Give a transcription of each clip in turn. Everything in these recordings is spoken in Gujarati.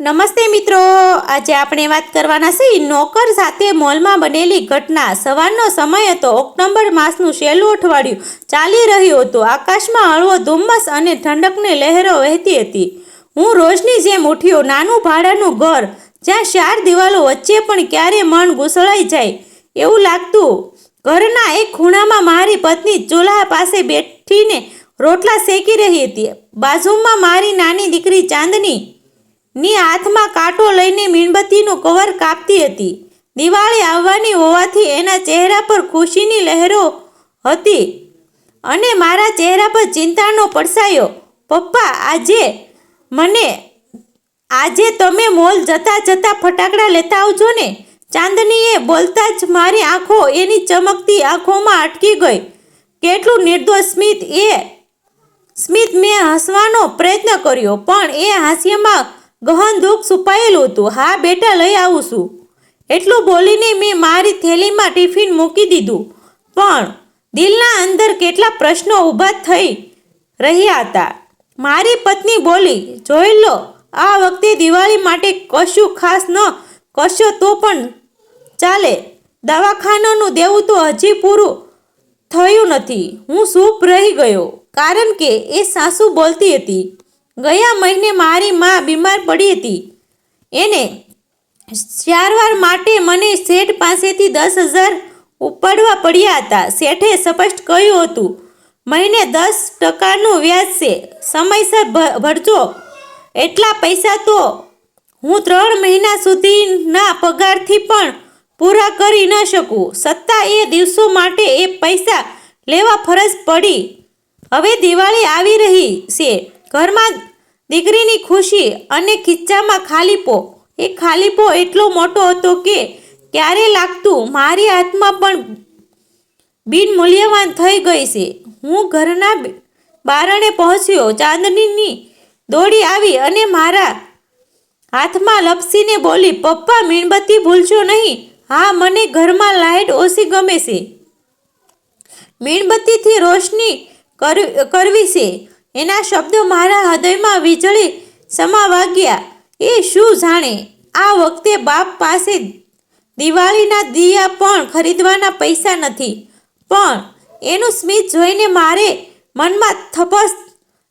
નમસ્તે મિત્રો. આજે આપણે વાત કરવાના છીએ નોકર સાથે મોલમાં બનેલી ઘટના. સવારનો સમય હતો. ઓક્ટોબર માસનું છેલ્લું અઠવાડિયું ચાલી રહ્યું હતું. આકાશમાં હળવો ધુમ્મસ અને ઠંડકની લહેરો વહેતી હતી. હું રોજની જેમ ઉઠ્યો. નાનું ભાડાનું ઘર, જ્યાં ચાર દિવાલો વચ્ચે પણ ક્યારે મન ગુસળાઈ જાય એવું લાગતું. ઘરના એક ખૂણામાં મારી પત્ની ચૂલા પાસે બેઠીને રોટલા શેકી રહી હતી. બાજુમાં મારી નાની દીકરી ચાંદની ની હાથમાં કાંટો લઈને મીણબત્તીનું કવર કાપતી હતી. દિવાળી આવવાની હોવાથી એના ચહેરા પર ખુશીની લહેરો હતી અને મારા ચહેરા પર ચિંતાનો પડસાયો, પપ્પા, આજે મને, આજે તમે મોલ જતા જતા ફટાકડા લેતા આવજો ને. ચાંદનીએ બોલતા જ મારી આંખો એની ચમકતી આંખોમાં અટકી ગઈ. કેટલું નિર્દોષ સ્મિત એ, સ્મિત મેં હસવાનો પ્રયત્ન કર્યો, પણ એ હાસ્યમાં ગહન દુઃખ છુપાયેલું હતું. હા, બેટા, લઈ આવું છું. એટલું બોલીને મેં મારી થેલીમાં ટિફિન મૂકી દીધું. પણ દિલના અંદર કેટલા પ્રશ્નો ઊભા થઈ રહ્યા હતા. મારી પત્ની બોલી, જોઈ લો, આ વખતે દિવાળી માટે કશું ખાસ ન કશો તો પણ ચાલે. દવાખાનાનું દેવું તો હજી પૂરું થયું નથી. હું સૂપ રહી ગયો, કારણ કે એ સાસુ બોલતી હતી. ગયા મહિને મારી માં બીમાર પડી હતી. એને સારવાર માટે મને શેઠ પાસેથી દસ હજાર ઉપાડવા પડ્યા હતા. શેઠે સ્પષ્ટ કહ્યું હતું, મહિને દસ ટકાનું વ્યાજ છે. સમયસર ભરજો. એટલા પૈસા તો હું ત્રણ મહિના સુધીના પગારથી પણ પૂરા કરી ન શકું. છતાં એ દિવસો માટે એ પૈસા લેવા ફરજ પડી. હવે દિવાળી આવી રહી છે. ઘરમાં દીકરીની ખુશી અને ખીચ્ચામાં ખાલીપો. એ ખાલીપો એટલો મોટો હતો કે ક્યારે લાગતું મારી આત્મા પણ બિનમૂલ્યવાન થઈ ગઈ છે. હું ઘરના બારણે પહોંચ્યો, ચાંદનીની દોડી આવી અને મારા હાથમાં લપસીને બોલી, પપ્પા, મીણબત્તી ભૂલશો નહીં. હા, મને ઘરમાં લાઇટ ઓછી ગમે છે. મીણબત્તીથી રોશની કર- કરવી છે. એના શબ્દો મારા હૃદયમાં વીજળી સમા વાગ્યા એ શું જાણે? આ વખતે બાપ પાસે દિવાળીના દિયા પણ ખરીદવાના પૈસા નથી. પણ એનું સ્મિત જોઈને મારે મનમાં થપસ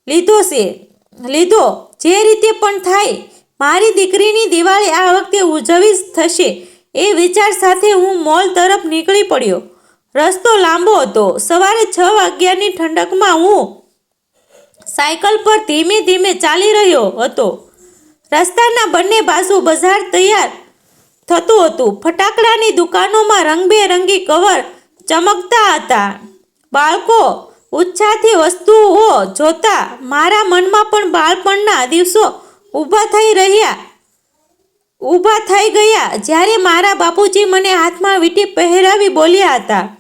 લીધો છે. લીધો. જે રીતે પણ થાય. મારી દીકરીની દિવાળી આ વખતે ઉજવી થશે એ વિચાર સાથે હું મોલ તરફ નીકળી પડ્યો. રસ્તો લાંબો હતો. સવારે છ વાગ્યાની ઠંડકમાં હું સાયકલ પર ધીમે ધીમે ચાલી રહ્યો હતો. રસ્તાના બંને બાજુ બજાર તૈયાર થતું હતું. ફટાકડાની દુકાનોમાં રંગબેરંગી કવર ચમકતા હતા. બાળકો ઉત્સાહથી વસ્તુઓ જોતા મારા મનમાં પણ બાળપણના દિવસો ઊભા થઈ રહ્યા. ઊભા થઈ ગયા જ્યારે મારા બાપુજી મને હાથમાં વીંટી પહેરાવી બોલ્યા હતા.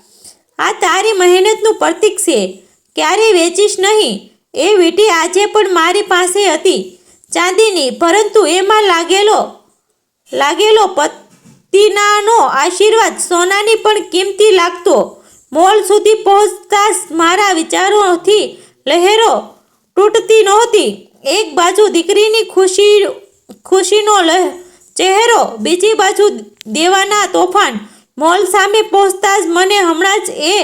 આ તારી મહેનતનું પ્રતીક છે. ક્યારેય વેચીશ નહીં. એ વીંટી આજે પણ મારી પાસે હતી, ચાંદીની, પરંતુ એમાં લાગેલો લાગેલો પતિનાનો આશીર્વાદ સોનાની પણ કિંમતી લાગતો. મોલ સુધી પહોંચતા મારા વિચારોથી લહેરો તૂટતી નહોતી. એક બાજુ દીકરીની ખુશી, ખુશીનો લહે ચહેરો, બીજી બાજુ દેવાના તોફાન. મોલ સામે પહોંચતા જ મને હમણાં જ એ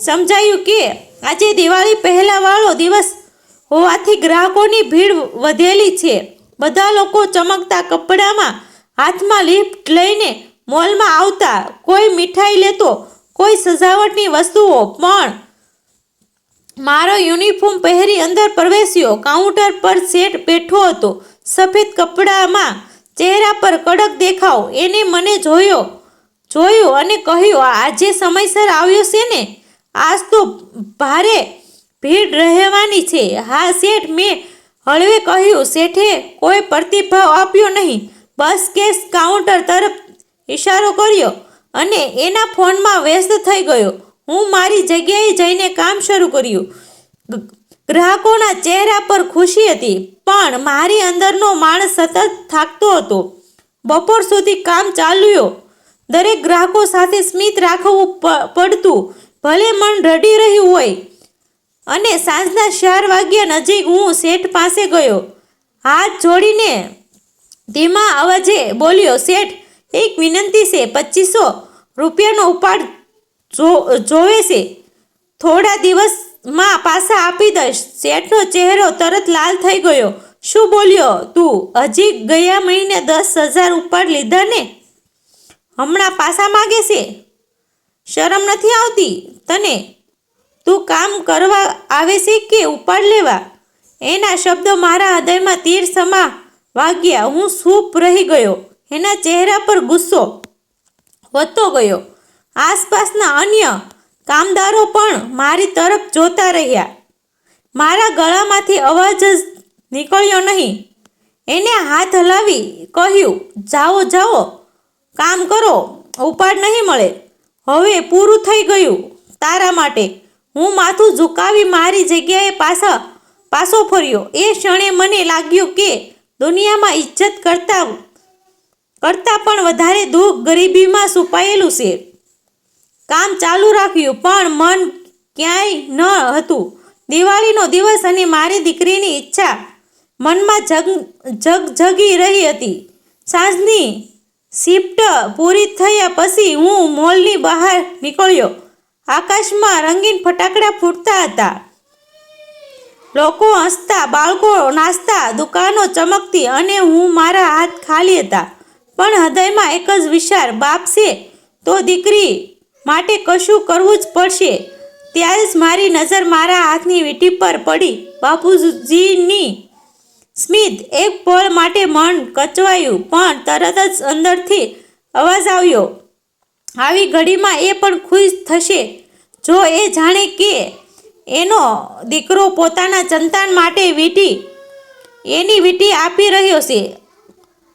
સમજાયું કે આજે દિવાળી પહેલાવાળો દિવસ હોવાથી ગ્રાહકોની ભીડ વધેલી છે. બધા લોકો ચમકતા કપડામાં હાથમાં લિફ્ટ લઈને મોલમાં આવતા. કોઈ મીઠાઈ લેતો, કોઈ સજાવટની વસ્તુઓ, પણ મારો યુનિફોર્મ પહેરી અંદર પ્રવેશ્યો. કાઉન્ટર પર સેટ બેઠો હતો. સફેદ કપડામાં ચહેરા પર કડક દેખાવ. એને મને જોયો, જોયું અને કહ્યું આજે સમયસર આવ્યો છે ને? આજ તો ભારે ભીડ રહેવાની છે. હા, શેઠ, મેં હળવે કહ્યું, શેઠે, કોઈ પ્રતિભાવ આપ્યો નહીં. બસ કેસ કાઉન્ટર તરફ ઇશારો કર્યો અને એના ફોનમાં વ્યસ્ત થઈ ગયો. હું મારી જગ્યાએ જઈને કામ શરૂ કર્યું. ગ્રાહકોના ચહેરા પર ખુશી હતી, પણ મારી અંદરનો માણસ સતત થાકતો હતો. બપોર સુધી કામ ચાલ્યું. દરેક ગ્રાહકો સાથે સ્મિત રાખવું પડતું. ભલે મન રડી રહ્યું હોય અને સાંજના ચાર વાગ્યા નજીક હું શેઠ પાસે ગયો. હાથ જોડીને ધીમા અવાજે બોલ્યો, શેઠ, એક વિનંતી છે, પચીસો રૂપિયાનો ઉપાડ જો, જોવે છે. થોડા દિવસમાં પાછા આપી દઈશ. શેઠનો ચહેરો તરત લાલ થઈ ગયો. શું બોલ્યો તું? હજી ગયા મહિને દસ હજાર ઉપાડ લીધા ને? હમણાં પાછા માગે છે? શરમ નથી આવતી તને? તું કામ કરવા આવે છે કે ઉપાડ લેવા? એના શબ્દો મારા હૃદયમાં તીર સમા વાગ્યા. હું સૂપ રહી ગયો. એના ચહેરા પર ગુસ્સો વધતો ગયો. આસપાસના અન્ય કામદારો પણ મારી તરફ જોતા રહ્યા. મારા ગળામાંથી અવાજ જ નીકળ્યો નહીં. એને હાથ હલાવી કહ્યું, જાઓ જાઓ. કામ કરો. ઉપાડ નહીં મળે. હવે પૂરું થઈ ગયું તારા માટે. હું માથું ઝુકાવી મારી જગ્યાએ પાછા, પાછો ફર્યો. એ ક્ષણે મને લાગ્યું કે દુનિયામાં ઇજ્જત કરતા, કરતાં પણ વધારે દુઃખ ગરીબીમાં છુપાયેલું છે. કામ ચાલુ રાખ્યું, પણ મન ક્યાંય ન હતું. દિવાળીનો દિવસ અને મારી દીકરીની ઈચ્છા મનમાં જગ જગજગી રહી હતી. સાંજની શિફ્ટ પૂરી થયા પછી હું મોલની બહાર નીકળ્યો. આકાશમાં રંગીન ફટાકડા ફૂટતા હતા. લોકો હસતા, બાળકો નાચતા, દુકાનો ચમકતી અને હું મારા હાથ ખાલી હતા. પણ હૃદયમાં એક જ વિચાર, બાપ છે, તો દીકરી માટે કશું કરવું જ પડશે. ત્યારે જ મારી નજર મારા હાથની વીંટી પર પડી. બાપુજીની સ્મિત એક પળ માટે મન કચવાયું, પણ તરત જ અંદરથી અવાજ આવ્યો આવી ઘડીમાં એ પણ ખુશ થશે. જો એ જાણે કે એનો દીકરો પોતાના સંતાન માટે વીટી, એની વીટી આપી રહ્યો છે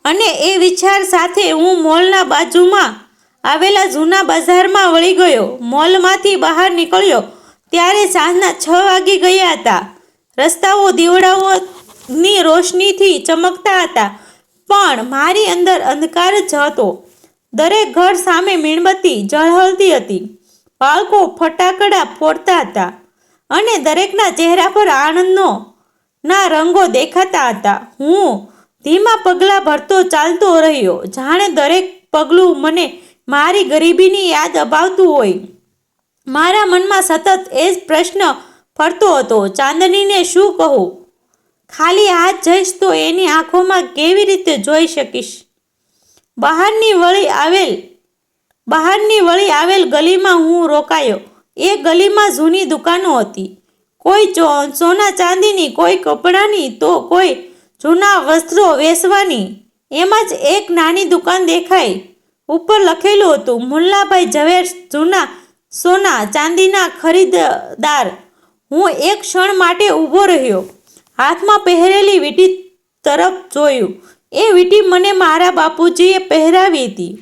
અને એ વિચાર સાથે હું મોલના બાજુમાં આવેલા જૂના બજારમાં વળી ગયો. મોલમાંથી બહાર નીકળ્યો ત્યારે સાંજના છ વાગી ગયા હતા. રસ્તાઓ દીવડાઓની રોશનીથી ચમકતા હતા, પણ મારી અંદર અંધકાર જ હતો. દરેક ઘર સામે મીણબત્તી ઝળહળતી હતી. બાળકો ફટાકડા ફોડતા હતા અને દરેકના ચહેરા પર આનંદનો ના રંગો દેખાતા હતા. હું ધીમા પગલાં ભરતો ચાલતો રહ્યો. જાણે દરેક પગલું મને મારી ગરીબીની યાદ અપાવતું હોય. મારા મનમાં સતત એ જ પ્રશ્ન ફરતો હતો, ચાંદનીને શું કહું? ખાલી હાથ જઈશ તો એની આંખોમાં કેવી રીતે જોઈ શકીશ? બહારની વળી આવેલ, બહારની વળી આવેલ ગલીમાં હું રોકાયો. એ ગલીમાં જૂની દુકાનો હતી. કોઈ સોના ચાંદીની, કોઈ કપડાની, તો કોઈ જૂના વસ્ત્રો વેચવાની. એમાં જ એક નાની દુકાન દેખાઈ. ઉપર લખેલું હતું, મુલ્લાભાઈ ઝવેર જૂના સોના ચાંદીના ખરીદદાર. હું એક ક્ષણ માટે ઊભો રહ્યો. હાથમાં પહેરેલી વીટી તરફ જોયું. એ વીંટી મને મારા બાપુજીએ પહેરાવી હતી.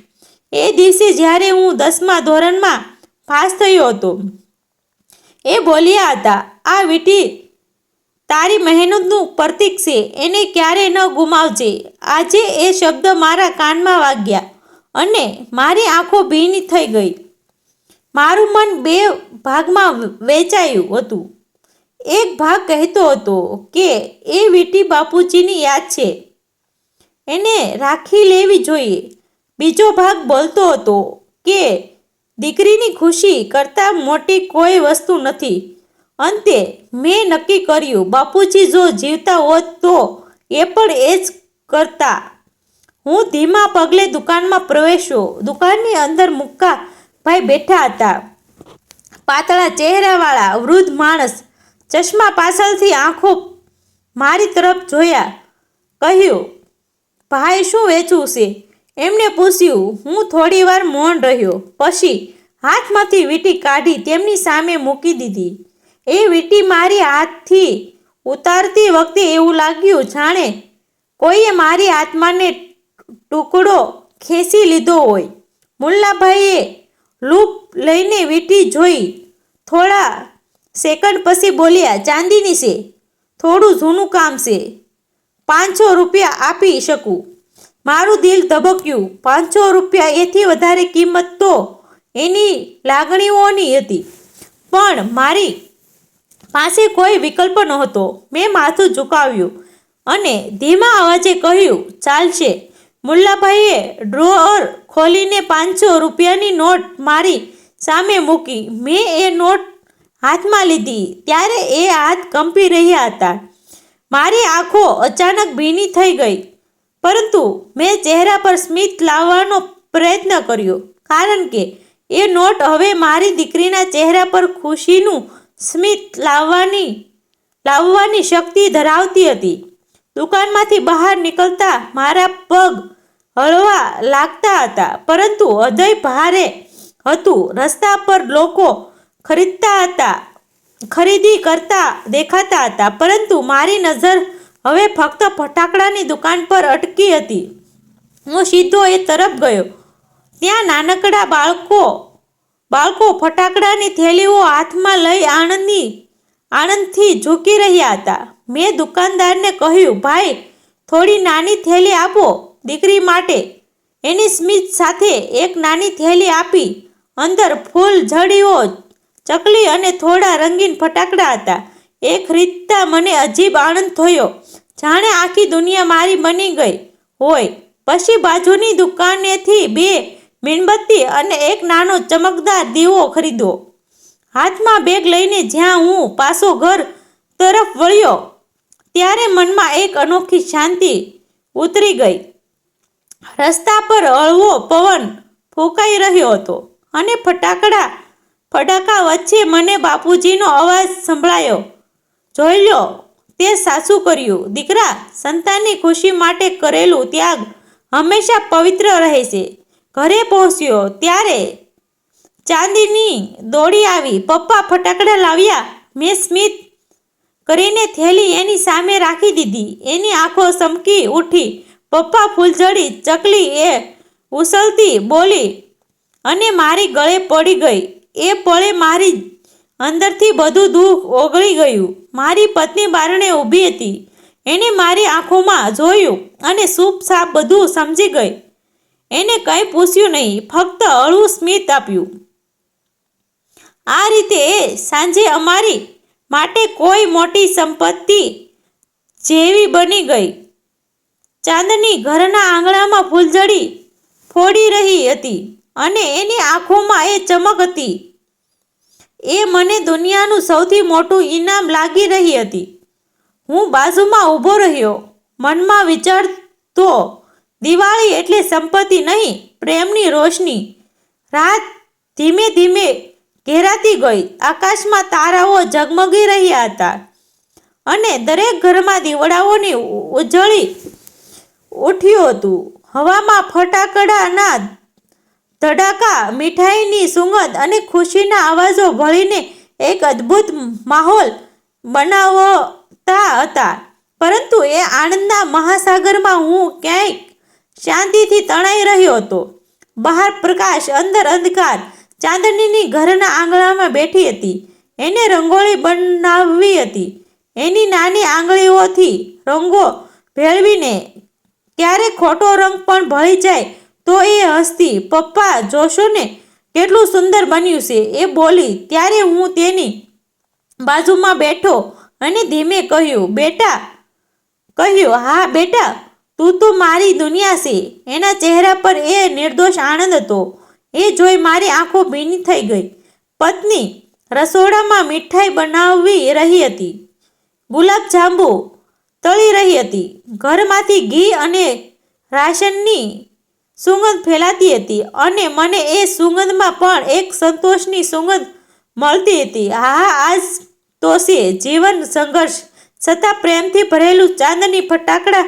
એ દિવસે જ્યારે હું દસમા ધોરણમાં પાસ થયો હતો, એ બોલ્યા હતા, આ વીંટી તારી મહેનતનું પ્રતીક છે, એને ક્યારે ન ગુમાવજે. આજે એ શબ્દ મારા કાનમાં વાગ્યા અને મારી આંખો ભીની થઈ ગઈ. મારું મન બે ભાગમાં વેચાયું હતું. એક ભાગ કહેતો હતો કે, એ વીંટી બાપુજીની યાદ છે. એને રાખી લેવી જોઈએ. બીજો ભાગ બોલતો હતો કે દીકરીની ખુશી કરતાં મોટી કોઈ વસ્તુ નથી. અંતે મેં નક્કી કર્યું, બાપુજી જો જીવતા હોત તો એ પણ એ જ કરતા. હું ધીમા પગલે દુકાનમાં પ્રવેશ્યો. દુકાનની અંદર મુક્કા ભાઈ બેઠા હતા. પાતળા ચહેરાવાળા, વૃદ્ધ માણસ ચશ્મા પાછળથી આંખો મારી તરફ જોયા. કહ્યું ભાઈ શું વેચવું છે? એમને પૂછ્યું, હું થોડી વાર મૌન રહ્યો, પછી હાથમાંથી વીંટી કાઢી તેમની સામે મૂકી દીધી. એ વીંટી મારી હાથથી ઉતારતી વખતે એવું લાગ્યું, જાણે કોઈએ મારી આત્માને ટુકડો ખેંચી લીધો હોય. મુલ્લાભાઈએ લૂપ લઈને વીંટી જોઈ, થોડા સેકન્ડ પછી બોલ્યા, ચાંદીની છે, થોડું જૂનું કામ છે. પાંચસો રૂપિયા આપી શકું? મારું દિલ ધબક્યું. પાંચસો રૂપિયા એથી વધારે કિંમત તો એની લાગણીઓની હતી. પણ મારી પાસે કોઈ વિકલ્પ નહોતો. મેં માથું ઝુકાવ્યું અને ધીમા અવાજે કહ્યું, ચાલશે. મુલ્લાભાઈએ ડ્રોઅર ખોલીને પાંચસો રૂપિયાની નોટ મારી સામે મૂકી. મેં એ નોટ હાથમાં લીધી. ત્યારે એ હાથ કંપી રહ્યા હતા. મારી આંખો અચાનક ભીની થઈ ગઈ. પરંતુ મેં ચહેરા પર સ્મિત લાવવાનો પ્રયત્ન કર્યો, કારણ કે એ નોટ હવે મારી દીકરીના ચહેરા પર ખુશીનું સ્મિત લાવવાની લાવવાની શક્તિ ધરાવતી હતી. દુકાનમાંથી બહાર નીકળતા મારા પગ હળવા લાગતા હતા, પરંતુ હૃદય ભારે હતું. રસ્તા પર લોકો ખરીદતા હતા. ખરીદી કરતા દેખાતા હતા, પરંતુ મારી નજર હવે ફક્ત ફટાકડાની દુકાન પર અટકી હતી. હું સીધો એ તરફ ગયો. ત્યાં નાનકડા બાળકો બાળકો ફટાકડાની થેલીઓ હાથમાં લઈ આનંદની આનંદથી ઝૂકી રહ્યા હતા. મેં દુકાનદારને કહ્યું, ભાઈ, થોડી નાની થેલી આપો દીકરી માટે. એની સ્મિત સાથે એક નાની થેલી આપી. અંદર ફૂલ જડીઓ ચકલી અને થોડા રંગીન ફટાકડા હતા. એ ખરીદતા મને અજીબ આનંદ થયો. જાણે આખી દુનિયા મારી બની ગઈ હોય. પછી બાજુની દુકાનેથી બે મીણબત્તી અને એક નાનો ચમકદાર દીવો ખરીદો હાથમાં બેગ લઈને જ્યાં હું પાછો ઘર તરફ વળ્યો, ત્યારે મનમાં એક અનોખી શાંતિ ઉતરી ગઈ. રસ્તા પર હળવો પવન ફૂંકાઈ રહ્યો હતો અને ફટાકડા ફટાકા વચ્ચે મને બાપુજીનો અવાજ સંભળાયો. જોઈ લો, તે સાસુ કર્યું. દીકરા, સંતાનની ખુશી માટે કરેલું ત્યાગ હંમેશા પવિત્ર રહે છે. ઘરે પહોંચ્યો ત્યારે ચાંદીની દોડી આવી. પપ્પા ફટાકડા લાવ્યા. મેં સ્મિત કરીને થેલી એની સામે રાખી દીધી. એની આંખો ચમકી ઉઠી. પપ્પા ફૂલઝડી ચકલી એ ઉસલતી બોલી, અને મારી ગળે પડી ગઈ. એ પળે મારી અંદરથી બધું દુઃખ ઓગળી ગયું. મારી પત્ની બારણે ઊભી હતી. એને મારી આંખોમાં જોયું અને સૂપ સાપ બધું સમજી ગઈ. એને કંઈ પૂછ્યું નહીં, ફક્ત અળવું સ્મિત આપ્યું. આ રીતે એ સાંજે અમારી માટે કોઈ મોટી સંપત્તિ જેવી બની ગઈ. ચાંદની ઘરના આંગણામાં ફૂલઝડી ફોડી રહી હતી. અને એની આંખોમાં એ ચમક હતી. એ મને દુનિયાનું સૌથી મોટું ઇનામ લાગી રહી હતી. હું બાજુમાં ઊભો રહ્યો. મનમાં વિચારતો, દિવાળી એટલે સંપત્તિ નહીં, પ્રેમની રોશની. રાત ધીમે ધીમે ઘેરાતી ગઈ. આકાશમાં તારાઓ ઝગમગી રહ્યા હતા. અને દરેક ઘરમાં દીવડાઓની ઉજળી ઉઠ્યું હતું. હવામાં ફટાકડાના ધડાકા, મીઠાઈની સુગંધ અને ખુશીના અવાજો ભળીને એક અદ્ભુત માહોલ બનાવતા હતા. પરંતુ એ આનંદના મહાસાગરમાં હું ક્યાંક શાંતિથી તણાઈ રહ્યો હતો. બહાર પ્રકાશ, અંદર અંધકાર, ચાંદનીની ઘરના આંગણામાં બેઠી હતી. એને રંગોળી બનાવવી હતી. એની નાની આંગળીઓથી રંગો ભેળવીને ક્યારેક ખોટો રંગ પણ ભળી જાય તો એ હસતી, પપ્પા, જોશો ને કેટલું સુંદર બન્યું છે. એ બોલી, ત્યારે હું તેની બાજુમાં બેઠો અને ધીમે કહ્યું, બેટા, કહ્યું, હા, બેટા, તું તો મારી દુનિયા છે. એના ચહેરા પર એ નિર્દોષ આનંદ હતો. એ જોઈ મારી આંખો ભીની થઈ ગઈ. પત્ની રસોડામાં મીઠાઈ બનાવી રહી હતી. ગુલાબ જાંબુ તળી રહી હતી. ઘરમાંથી ઘી અને રાશનની સુગંધ ફેલાતી હતી અને મને એ સુગંધમાં પણ એક સંતોષની સુગંધ મળતી હતી. હા, આજ તો છે જીવન સંઘર્ષ. છતાં પ્રેમથી ભરેલું ચાંદની ફટાકડા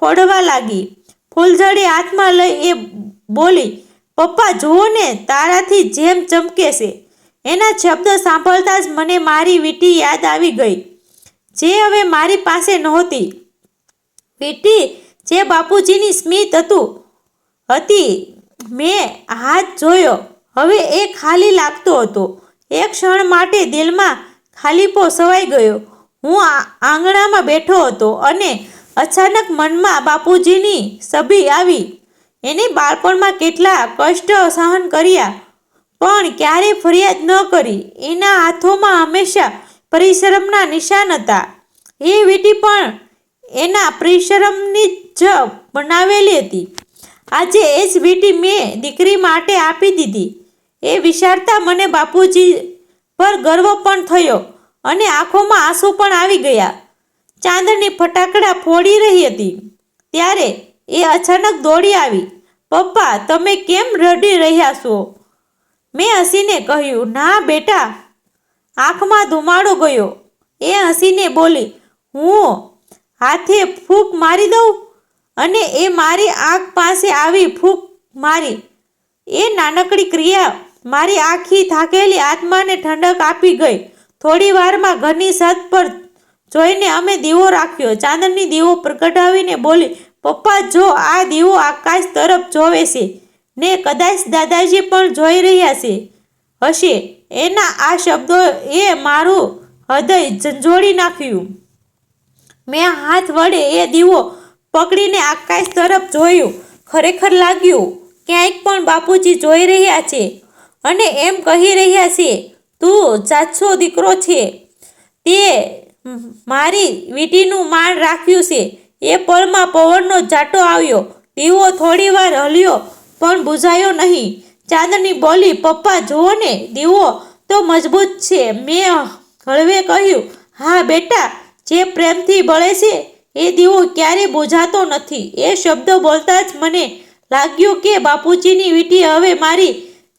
ફોડવા લાગી. ફૂલઝડી હાથમાં લઈ એ બોલી, પપ્પા, જુઓ ને, તારાથી જેમ ચમકે છે. એના શબ્દ સાંભળતા જ મને મારી વીટી યાદ આવી ગઈ. જે હવે મારી પાસે નહોતી. વીટી, જે બાપુજીની સ્મિત હતું હતી. મેં હાથ જોયો. હવે એ ખાલી લાગતો હતો. એક ક્ષણ માટે દિલમાં ખાલીપો સવાઈ ગયો. હું આંગણામાં બેઠો હતો અને અચાનક મનમાં બાપુજીની સભી આવી. એને બાળપણમાં કેટલા કષ્ટ સહન કર્યા. પણ ક્યારેય ફરિયાદ ન કરી. એના હાથોમાં હંમેશા પરિશ્રમના નિશાન હતા. એ વીટી પણ એના પરિશ્રમની જ બનાવેલી હતી. આજે એ જ વીંટી મેં દીકરી માટે આપી દીધી. એ વિચારતા મને બાપુજી પર ગર્વ પણ થયો અને આંખોમાં આંસુ પણ આવી ગયા. ચાંદની ફટાકડા ફોડી રહી હતી. ત્યારે એ અચાનક દોડી આવી, પપ્પા, તમે કેમ રડી રહ્યા છો? મેં હસીને કહ્યું, ના બેટા. આંખમાં ધુમાડો ગયો. એ હસીને બોલી, હું હાથે ફૂંક મારી દઉં? અને એ મારી આંખ પાસે આવી ફૂંક મારી. એ નાનકડી ક્રિયા મારી આખી થાકેલી આત્માને ઠંડક આપી ગઈ. થોડી વારમાં ઘરની છત પર જોઈને અમે દીવો રાખ્યો. ચાંદની દીવો પ્રગટાવીને બોલી, પપ્પા, જો આ દીવો આકાશ તરફ જોવે છે, ને કદાચ દાદાજી પણ જોઈ રહ્યા છે. હશે. એના આ શબ્દો એ મારું હૃદય ઝંઝોડી નાખ્યું. મેં હાથ વડે એ દીવો પકડીને આકાશ તરફ જોયું. ખરેખર લાગ્યું ક્યાંક પણ બાપુજી જોઈ રહ્યા છે અને એમ કહી રહ્યા છે, તું સાચો દીકરો છે. તે મારી વીંટીનું માણ રાખ્યું છે. એ પળમાં પવનનો જાટો આવ્યો. દીવો થોડીવાર હલ્યો, પણ બુઝાયો નહીં. ચાંદની બોલી, પપ્પા, જુઓ ને, દીવો તો મજબૂત છે. મેં હળવે કહ્યું, હા બેટા, જે પ્રેમથી બળે છે એ દીવો ક્યારે બુઝાતો નથી. એ શબ્દો બોલતા જ મને લાગ્યું કે બાપુજીની વીટી હવે મારી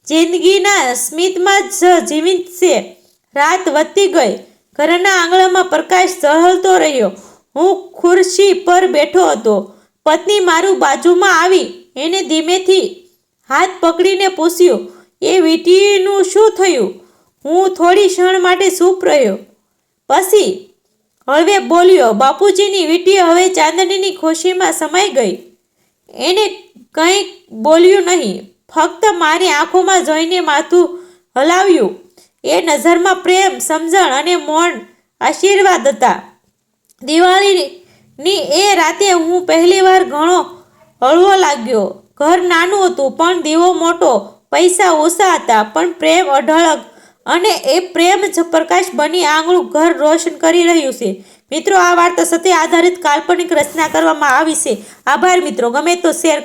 જિંદગીના સ્મિતમાં જ જીવિત છે. રાત વધતી ગઈ. ઘરના આંગણામાં પ્રકાશ ઝળહળતો રહ્યો. હું ખુરશી પર બેઠો હતો. પત્ની મારું બાજુમાં આવી. એને ધીમેથી હાથ પકડીને પૂછ્યું, એ વીટીનું શું થયું? હું થોડી ક્ષણ માટે સૂપ રહ્યો. પછી હળવે બોલ્યો, બાપુજીની વીંટી હવે ચાંદનીની ખુશીમાં સમાઈ ગઈ. એને કંઈ બોલ્યું નહીં, ફક્ત મારી આંખોમાં જોઈને માથું હલાવ્યું. એ નજરમાં પ્રેમ, સમજણ અને મૌન આશીર્વાદ હતા. દિવાળીની એ રાતે હું પહેલીવાર ઘણો હળવો લાગ્યો. ઘર નાનું હતું, પણ દીવો મોટો, પૈસા ઓછા હતા, પણ પ્રેમ અઢળક અને એ પ્રેમ પ્રકાશ બની આંગળું ઘર રોશન કરી રહ્યું છે. મિત્રો, આ વાર્તા સત્ય આધારિત કાલ્પનિક રચના કરવામાં આવી છે. આભાર મિત્રો, ગમે તો શેર